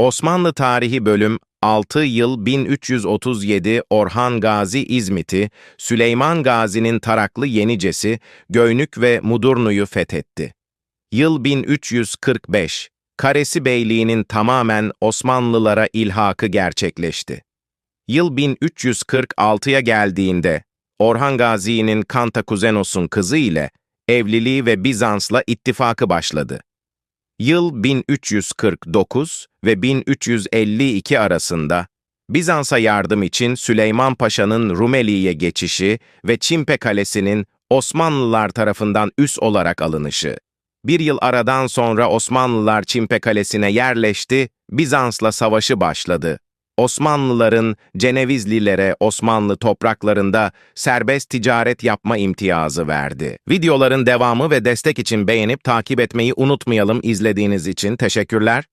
Osmanlı Tarihi Bölüm 6 yıl 1337 Orhan Gazi İzmit'i, Süleyman Gazi'nin Taraklı Yenicesi, Göynük ve Mudurnu'yu fethetti. Yıl 1345, Karesi Beyliği'nin tamamen Osmanlılara ilhakı gerçekleşti. Yıl 1346'ya geldiğinde, Orhan Gazi'nin Kantakuzenos'un kızı ile evliliği ve Bizans'la ittifakı başladı. Yıl 1349 ve 1352 arasında Bizans'a yardım için Süleyman Paşa'nın Rumeli'ye geçişi ve Çimpe Kalesi'nin Osmanlılar tarafından üs olarak alınışı. Bir yıl aradan sonra Osmanlılar Çimpe Kalesi'ne yerleşti, Bizans'la savaşı başladı. Osmanlıların Cenevizlilere Osmanlı topraklarında serbest ticaret yapma imtiyazı verdi. Videoların devamı ve destek için beğenip takip etmeyi unutmayalım izlediğiniz için teşekkürler.